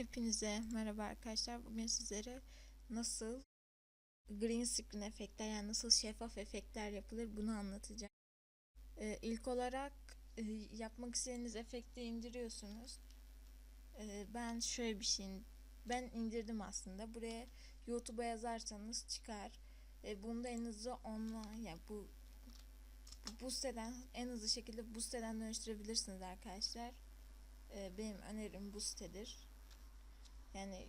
Hepinize merhaba arkadaşlar. Bugün sizlere nasıl green screen efektler yani nasıl şeffaf efektler yapılır bunu anlatacağım. Ee, ilk olarak e, yapmak istediğiniz efekti indiriyorsunuz. Ee, ben şöyle bir şey ben indirdim aslında. Buraya YouTube'a yazarsanız çıkar. Ee, bunu en hızlı online yani bu bu siteden en hızlı şekilde bu siteden dönüştürebilirsiniz arkadaşlar. Ee, benim önerim bu sitedir. Yani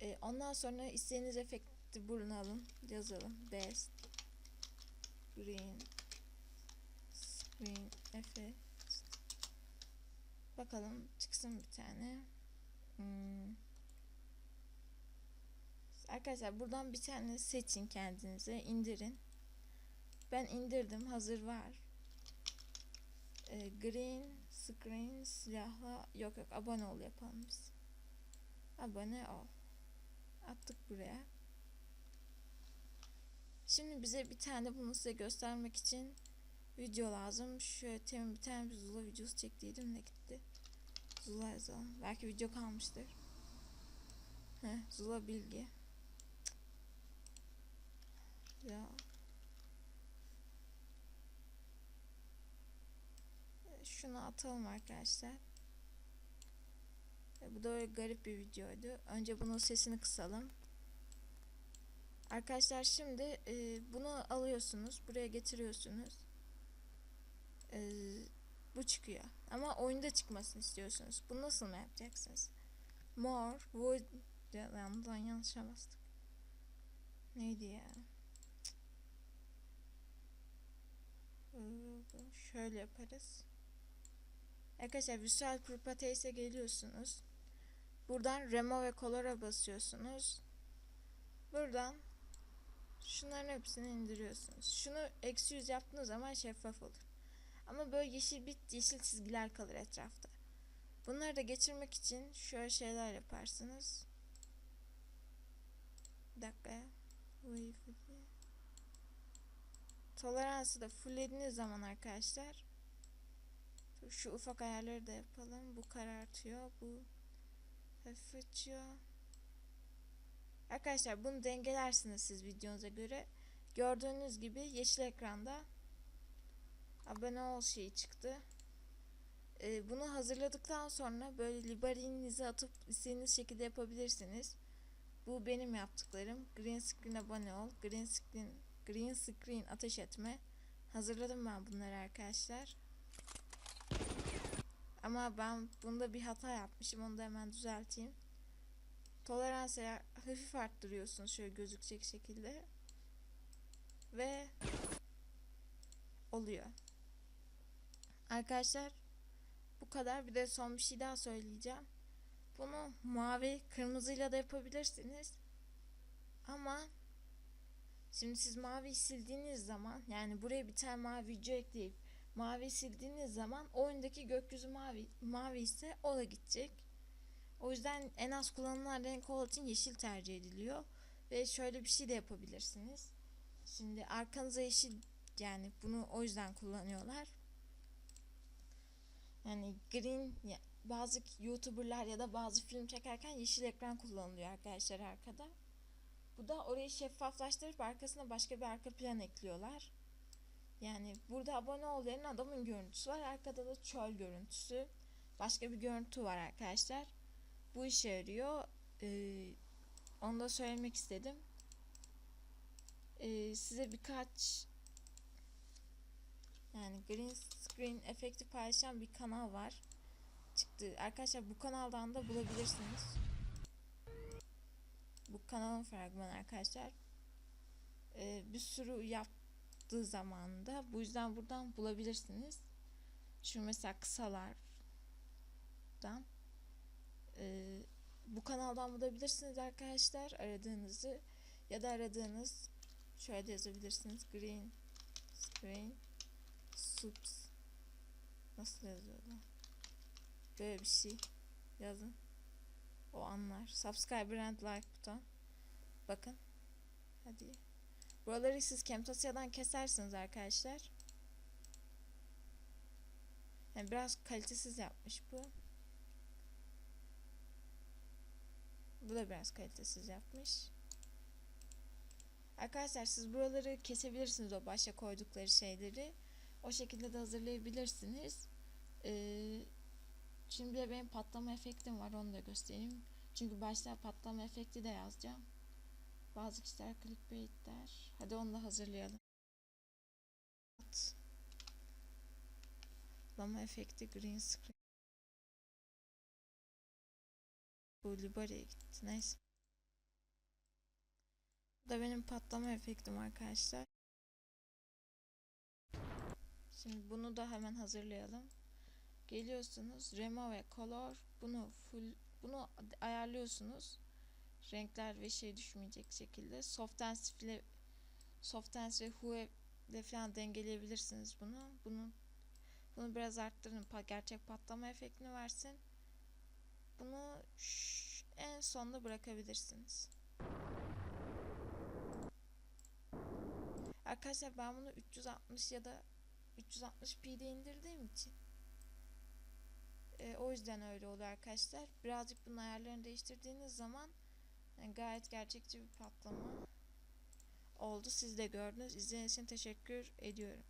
e, ondan sonra istediğiniz efekti buruna alın. Yazalım. Best Green Screen Effect Bakalım çıksın bir tane. Hmm. Arkadaşlar buradan bir tane seçin kendinize. indirin. Ben indirdim. Hazır var. E, green Screen silahla yok yok abone ol yapalım biz abone ol. Attık buraya. Şimdi bize bir tane bunu size göstermek için video lazım. Şöyle temin bir tane bir Zula videosu çektiydim de gitti. Zula yazalım. Belki video kalmıştır. Heh, Zula bilgi. Ya. Şunu atalım arkadaşlar. Bu da öyle garip bir videoydu. Önce bunun sesini kısalım. Arkadaşlar şimdi e, bunu alıyorsunuz. Buraya getiriyorsunuz. E, bu çıkıyor. Ama oyunda çıkmasını istiyorsunuz. Bunu nasıl mı yapacaksınız? More would yandan yanlış bastık. Neydi ya? Şöyle yaparız. Arkadaşlar Visual Properties'e geliyorsunuz. Buradan Remove Color'a basıyorsunuz. Buradan şunların hepsini indiriyorsunuz. Şunu eksi yüz yaptığınız zaman şeffaf olur. Ama böyle yeşil bit yeşil çizgiler kalır etrafta. Bunları da geçirmek için şöyle şeyler yaparsınız. Bir dakika. Toleransı da fulllediğiniz zaman arkadaşlar şu ufak ayarları da yapalım. Bu karartıyor. Bu hafif. Arkadaşlar bunu dengelersiniz siz videonuza göre. Gördüğünüz gibi yeşil ekranda abone ol şeyi çıktı. Ee, bunu hazırladıktan sonra böyle libarinizi atıp istediğiniz şekilde yapabilirsiniz. Bu benim yaptıklarım. Green screen abone ol. Green screen green screen ateş etme. Hazırladım ben bunları arkadaşlar. Ama ben bunda bir hata yapmışım. Onu da hemen düzelteyim. Toleransı hafif arttırıyorsunuz şöyle gözükecek şekilde. Ve oluyor. Arkadaşlar bu kadar. Bir de son bir şey daha söyleyeceğim. Bunu mavi, kırmızıyla da yapabilirsiniz. Ama şimdi siz mavi sildiğiniz zaman yani buraya bir tane mavi video ekleyip mavi sildiğiniz zaman oyundaki gökyüzü mavi mavi ise o da gidecek. O yüzden en az kullanılan renk olduğu için yeşil tercih ediliyor. Ve şöyle bir şey de yapabilirsiniz. Şimdi arkanıza yeşil yani bunu o yüzden kullanıyorlar. Yani green bazı youtuberlar ya da bazı film çekerken yeşil ekran kullanılıyor arkadaşlar arkada. Bu da orayı şeffaflaştırıp arkasına başka bir arka plan ekliyorlar. Yani burada abone ol yerine adamın görüntüsü var. Arkada da çöl görüntüsü. Başka bir görüntü var arkadaşlar. Bu işe yarıyor. Ee, onu da söylemek istedim. Ee, size birkaç yani green screen efekti paylaşan bir kanal var. Çıktı. Arkadaşlar bu kanaldan da bulabilirsiniz. Bu kanalın fragmanı arkadaşlar. Ee, bir sürü yap çıktığı zamanda bu yüzden buradan bulabilirsiniz. Şu mesela kısalardan e, bu kanaldan bulabilirsiniz arkadaşlar aradığınızı ya da aradığınız şöyle yazabilirsiniz green screen subs nasıl yazıyorlar böyle bir şey yazın. O anlar. Subscribe and like buton bakın. Hadi Buraları siz Camtasia'dan kesersiniz arkadaşlar. Yani biraz kalitesiz yapmış bu. Bu da biraz kalitesiz yapmış. Arkadaşlar siz buraları kesebilirsiniz o başa koydukları şeyleri. O şekilde de hazırlayabilirsiniz. Ee, şimdi de benim patlama efektim var onu da göstereyim. Çünkü başta patlama efekti de yazacağım. Bazı kişiler clickbait der. Hadi onu da hazırlayalım. Patlama efekti green screen. Bu Libari'ye gitti. Neyse. Bu da benim patlama efektim arkadaşlar. Şimdi bunu da hemen hazırlayalım. Geliyorsunuz remove color bunu full bunu ayarlıyorsunuz. Renkler ve şey düşmeyecek şekilde. Softens ile Softens ve Hue ile falan dengeleyebilirsiniz bunu. Bunu bunu biraz arttırın. Pa gerçek patlama efektini versin. Bunu en sonda bırakabilirsiniz. Arkadaşlar ben bunu 360 ya da 360p'de indirdiğim için e, o yüzden öyle oluyor arkadaşlar. Birazcık bunun ayarlarını değiştirdiğiniz zaman yani gayet gerçekçi bir patlama oldu. Siz de gördünüz. İzlediğiniz için teşekkür ediyorum.